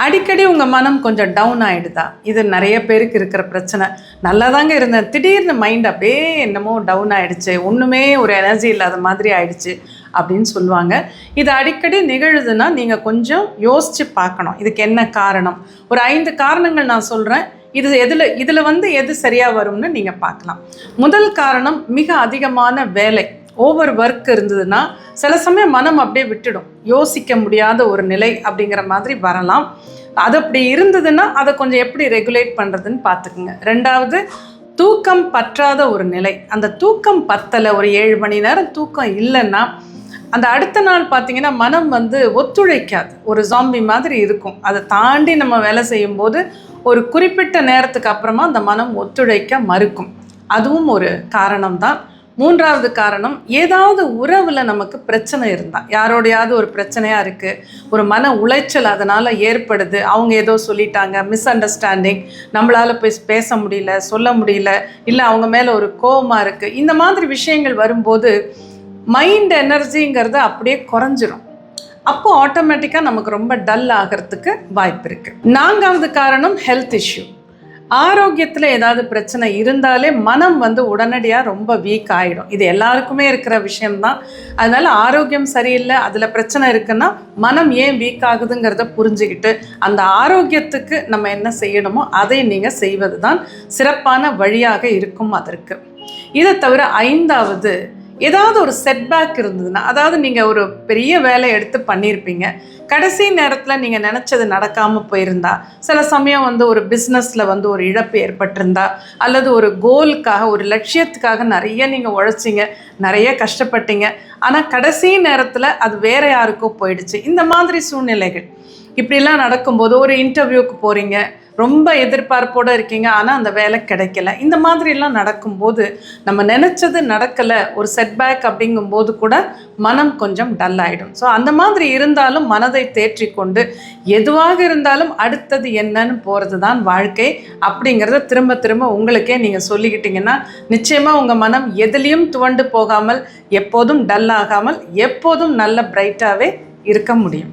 அடிக்கடி உங்கள் மனம் கொஞ்சம் டவுன் ஆகிடுதா இது நிறைய பேருக்கு இருக்கிற பிரச்சனை. நல்லா தாங்க இருந்தேன். திடீர்னு மைண்ட் அப்படியே என்னமோ டவுன் ஆகிடுச்சு ஒன்றுமே ஒரு எனர்ஜி இல்லாத மாதிரி ஆயிடுச்சு அப்படின்னு சொல்லுவாங்க. இது அடிக்கடி நிகழுதுன்னா நீங்கள் கொஞ்சம் யோசித்து பார்க்கணும். இதுக்கு என்ன காரணம்? ஒரு ஐந்து காரணங்கள் நான் சொல்கிறேன் இது எதில் இதில் வந்து எது சரியாக வரும்னு நீங்கள் பார்க்கலாம். முதல் காரணம் மிக அதிகமான வேலை. ஓவர் ஒர்க் இருந்ததுன்னா சில சமயம் மனம் அப்படியே விட்டுடும். யோசிக்க முடியாத ஒரு நிலை அப்படிங்கிற மாதிரி வரலாம். அது அப்படி இருந்ததுன்னா அதை கொஞ்சம் எப்படி ரெகுலேட் பண்ணுறதுன்னு பார்த்துக்குங்க. ரெண்டாவது தூக்கம் பற்றாத ஒரு நிலை. அந்த தூக்கம் பத்தலை ஒரு ஏழு மணி நேரம் தூக்கம் இல்லைன்னா அந்த அடுத்த நாள் பார்த்தீங்கன்னா மனம் வந்து ஒத்துழைக்காது. ஒரு ஜாம்பி மாதிரி இருக்கும். அதை தாண்டி நம்ம வேலை செய்யும்போது ஒரு குறிப்பிட்ட நேரத்துக்கு அப்புறமா அந்த மனம் ஒத்துழைக்க மறுக்கும். அதுவும் ஒரு காரணம்தான். மூன்றாவது காரணம் ஏதாவது உறவில் நமக்கு பிரச்சனை இருந்தால் யாரோடையாவது ஒரு பிரச்சனையாக இருக்குது ஒரு மன உளைச்சல் அதனால் ஏற்படுது அவங்க ஏதோ சொல்லிட்டாங்க மிஸ் அண்டர்ஸ்டாண்டிங் நம்மளால் போய் பேச முடியல சொல்ல முடியல இல்லை அவங்க மேலே ஒரு கோபமாக இருக்குது இந்த மாதிரி விஷயங்கள் வரும்போது மைண்ட் எனர்ஜிங்கிறது அப்படியே குறைஞ்சிரும். அப்போ ஆட்டோமேட்டிக்காக நமக்கு ரொம்ப டல் ஆகிறதுக்கு வாய்ப்பு இருக்குது நான்காவது காரணம் ஹெல்த் இஷ்யூ ஆரோக்கியத்தில் ஏதாவது பிரச்சனை இருந்தாலே மனம் வந்து உடனடியாக ரொம்ப வீக் ஆகிடும் இது எல்லாருக்குமே இருக்கிற விஷயம்தான். அதனால் ஆரோக்கியம் சரியில்லை அதில் பிரச்சனை இருக்குன்னா மனம் ஏன் வீக் ஆகுதுங்கிறத புரிஞ்சுக்கிட்டு அந்த ஆரோக்கியத்துக்கு நம்ம என்ன செய்யணுமோ அதை நீங்கள் செய்வது தான் சிறப்பான வழியாக இருக்கும் அதற்கு. இதை தவிர ஐந்தாவது ஏதாவது ஒரு செட்பேக் இருந்ததுன்னா அதாவது நீங்கள் ஒரு பெரிய வேலை எடுத்து பண்ணியிருப்பீங்க கடைசி நேரத்தில் நீங்கள் நினச்சது நடக்காமல் போயிருந்தா சில சமயம் வந்து ஒரு பிஸ்னஸில் வந்து ஒரு இழப்பு ஏற்பட்டிருந்தா அல்லது ஒரு கோலுக்காக ஒரு லட்சியத்துக்காக நிறைய நீங்கள் உழைச்சிங்க நிறைய கஷ்டப்பட்டீங்க. ஆனால் கடைசி நேரத்தில் அது வேற யாருக்கோ போயிடுச்சு. இந்த மாதிரி சூழ்நிலைகள். இப்படிலாம் நடக்கும்போது ஒரு இன்டர்வியூக்கு போகிறீங்க ரொம்ப எதிர்பார்ப்போடு இருக்கீங்க ஆனால் அந்த வேலை கிடைக்கல. இந்த மாதிரிலாம் நடக்கும்போது நம்ம நினச்சது நடக்கலை ஒரு செட்பேக் அப்படிங்கும்போது கூட மனம் கொஞ்சம் டல் ஆகிடும் ஸோ அந்த மாதிரி இருந்தாலும் மனதை தேற்றி கொண்டு எதுவாக இருந்தாலும் அடுத்தது என்னன்னு போகிறது தான் வாழ்க்கை அப்படிங்கிறத திரும்ப திரும்ப உங்களுக்கே நீங்கள் சொல்லிக்கிட்டீங்கன்னா நிச்சயமாக உங்கள் மனம் எதுலேயும் துவண்டு போகாமல் எப்போதும் டல் ஆகாமல் எப்போதும் நல்ல பிரைட்டாகவே இருக்க முடியும்.